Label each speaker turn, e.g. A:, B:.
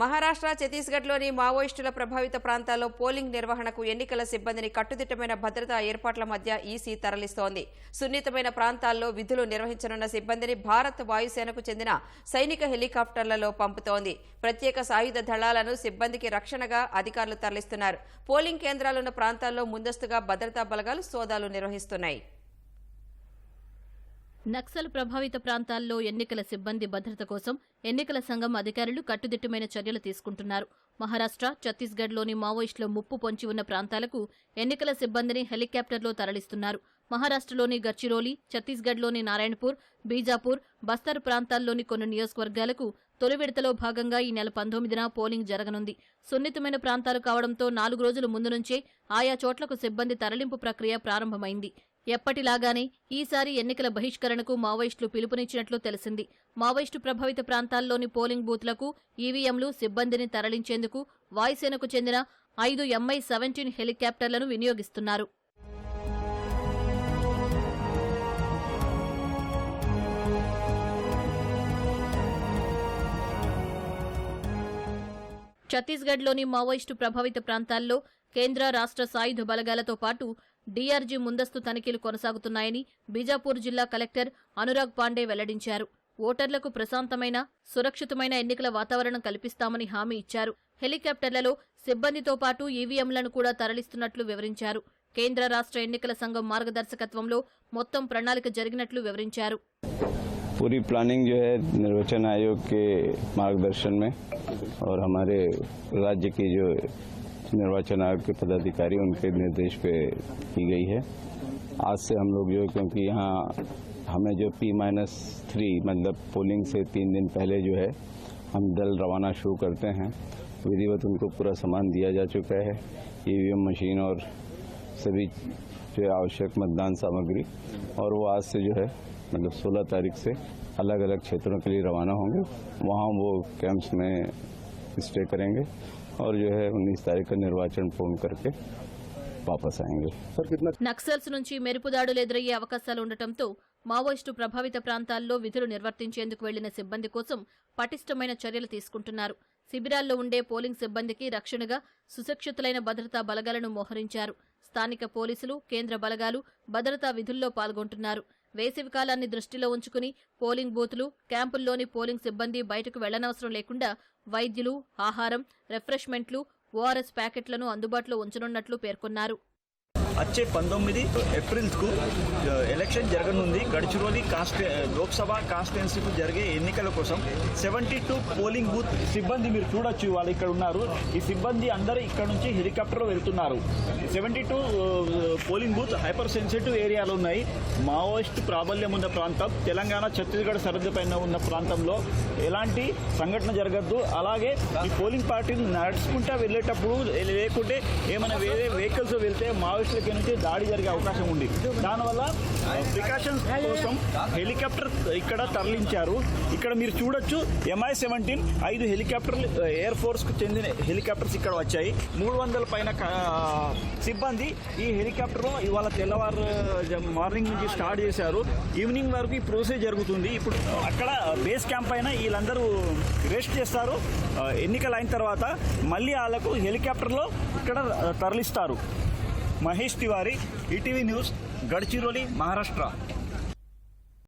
A: మహారాష్ట్ర ఛత్తీస్గఢ్లోని మావోయిస్టుల ప్రభావిత ప్రాంతాల్లో పోలింగ్ నిర్వహణకు ఎన్నికల సిబ్బందిని కట్టుదిట్టమైన భద్రతా ఏర్పాట్ల మధ్య ఈసీ తరలిస్తోంది. సున్నితమైన ప్రాంతాల్లో విధులు నిర్వహించనున్న సిబ్బందిని భారత్ వాయుసేనకు చెందిన సైనిక హెలికాప్టర్లలో పంపుతోంది. ప్రత్యేక సాయుధ దళాలను సిబ్బందికి రక్షణగా అధికారులు తరలిస్తున్నారు. పోలింగ్ కేంద్రాలున్న ప్రాంతాల్లో ముందస్తుగా భద్రతా బలగాలు సోదాలు నిర్వహిస్తున్నాయి.
B: నక్సల్ ప్రభావిత ప్రాంతాల్లో ఎన్నికల సిబ్బంది భద్రత కోసం ఎన్నికల సంఘం అధికారులు కట్టుదిట్టమైన చర్యలు తీసుకుంటున్నారు. మహారాష్ట్ర ఛత్తీస్గఢ్లోని మావోయిస్టుల ముప్పు పొంచి ఉన్న ప్రాంతాలకు ఎన్నికల సిబ్బందిని హెలికాప్టర్లో తరలిస్తున్నారు. మహారాష్ట్రలోని గడ్చిరోలి ఛత్తీస్గఢ్లోని నారాయణపూర్ బీజాపూర్ బస్తర్ ప్రాంతాల్లోని కొన్ని నియోజకవర్గాలకు తొలి విడతలో భాగంగా ఈ నెల పంతొమ్మిదిన పోలింగ్ జరగనుంది. సున్నితమైన ప్రాంతాలు కావడంతో నాలుగు రోజుల ముందు నుంచే ఆయా చోట్లకు సిబ్బంది తరలింపు ప్రక్రియ ప్రారంభమైంది. ఎప్పటిలాగానే ఈసారి ఎన్నికల బహిష్కరణకు మావోయిస్టులు పిలుపునిచ్చినట్లు తెలిసింది. మావోయిస్టు ప్రభావిత ప్రాంతాల్లోని పోలింగ్ బూత్లకు ఈవీఎంలు సిబ్బందిని తరలించేందుకు వాయుసేనకు చెందిన ఐదు ఎంఐ సెవెంటీన్ హెలికాప్టర్లను వినియోగిస్తున్నారు. ఛత్తీస్గఢ్లోని మావోయిస్టు ప్రభావిత ప్రాంతాల్లో కేంద్ర రాష్ట్ర సాయుధ బలగాలతో పాటు డీఆర్జీ ముందస్తు తనిఖీలు కొనసాగుతున్నాయని బీజాపూర్ జిల్లా కలెక్టర్ అనురాగ్ పాండే వెల్లడించారు ఓటర్లకు ప్రశాంతమైన సురక్షితమైన ఎన్నికల వాతావరణం కల్పిస్తామని హామీ ఇచ్చారు హెలికాప్టర్లలో సిబ్బందితో పాటు ఈవీఎంలను కూడా తరలిస్తున్నట్లు వివరించారు కేంద్ర రాష్ట్ర ఎన్నికల సంఘం మార్గదర్శకత్వంలో మొత్తం ప్రణాళిక జరిగినట్లు వివరించారు
C: पूरी प्लानिंग जो है निर्वाचन आयोग के मार्गदर्शन में और हमारे राज्य की जो निर्वाचन आयोग के पदाधिकारी उनके निर्देश पे की गई है। आज से हम लोग जो क्योंकि यहाँ हमें जो पी माइनस थ्री मतलब पोलिंग से तीन दिन पहले जो है, हम दल रवाना शुरू करते हैं। विधिवत उनको पूरा सामान दिया जा चुका है। ईवीएम मशीन और सभी जो आवश्यक मतदान सामग्री। और वो आज से जो है मतलब 16 तारीख से अलग अलग क्षेत्रों के लिए रवाना होंगे। वहाँ वो कैंप्स में स्टे करेंगे। और जो है 19 तारीख का निर्वाचन पूर्ण करके वापस आएंगे
B: నక్సల్స్ నుంచి మెరుపుదాడులు ఎదురయ్యే అవకాశాలు ఉండటంతో మావోయిస్టు ప్రభావిత ప్రాంతాల్లో విధులు నిర్వర్తించేందుకు వెళ్లిన సిబ్బంది కోసం పటిష్టమైన చర్యలు తీసుకుంటున్నారు శిబిరాల్లో ఉండే పోలింగ్ సిబ్బందికి రక్షణగా సుశిక్షితులైన భద్రతా బలగాలను మోహరించారు స్థానిక పోలీసులు కేంద్ర బలగాలు భద్రతా విధుల్లో పాల్గొంటున్నారు వేసవికాలాన్ని దృష్టిలో ఉంచుకుని పోలింగ్ బూతులు క్యాంపుల్లోని పోలింగ్ సిబ్బంది బయటకు వెళ్ళనవసరం లేకుండా వైద్యులు ఆహారం రిఫ్రెష్మెంట్లు ఓఆర్ఎస్ ప్యాకెట్లను అందుబాటులో ఉంచనున్నట్లు పేర్కొన్నారు.
D: వచ్చే పంతొమ్మిది ఏప్రిల్కు ఎలక్షన్ జరగనుంది. గడిచిరోలి కాన్స్టి లోక్సభ కాన్స్టిట్యున్సీకు జరిగే ఎన్నికల కోసం సెవెంటీ టూ పోలింగ్ బూత్ సిబ్బంది మీరు చూడొచ్చు వాళ్ళు ఇక్కడ ఉన్నారు. ఈ సిబ్బంది అందరూ ఇక్కడ నుంచి హెలికాప్టర్లో వెళ్తున్నారు. Seventy two polling booth hyper sensitive ఏరియాలు ఉన్నాయి. మావోయిస్ట్ ప్రాబల్యం ఉన్న ప్రాంతం తెలంగాణ ఛత్తీస్గఢ్ సరిహద్దు పైన ఉన్న ప్రాంతంలో ఎలాంటి సంఘటన జరగద్దు. అలాగే ఈ పోలింగ్ పార్టీలు నడుచుకుంటా వెళ్ళేటప్పుడు లేకుంటే ఏమైనా వేరే వెహికల్స్ వెళ్తే దగ్గర నుంచి దాడి జరిగే అవకాశం ఉంది. దానివల్ల ప్రికాషన్స్ కోసం హెలికాప్టర్ ఇక్కడ తరలించారు. ఇక్కడ మీరు చూడొచ్చు ఎంఐ సెవెంటీన్ ఐదు హెలికాప్టర్లు ఎయిర్ ఫోర్స్కు చెందిన హెలికాప్టర్స్ ఇక్కడ వచ్చాయి. మూడు వందల పైన సిబ్బంది ఈ హెలికాప్టర్లో ఇవాళ తెల్లవారు జ- మార్నింగ్ నుంచి స్టార్ట్ చేశారు. ఈవినింగ్ వరకు ఈ ప్రోసెస్ జరుగుతుంది. ఇప్పుడు అక్కడ బేస్ క్యాంప్ పైన వీళ్ళందరూ రెస్ట్ చేస్తారు. ఎన్నికలు అయిన తర్వాత మళ్ళీ వాళ్ళకు హెలికాప్టర్లో ఇక్కడ తరలిస్తారు. Mahesh Tiwari E T V news Gadchiroli Maharashtra.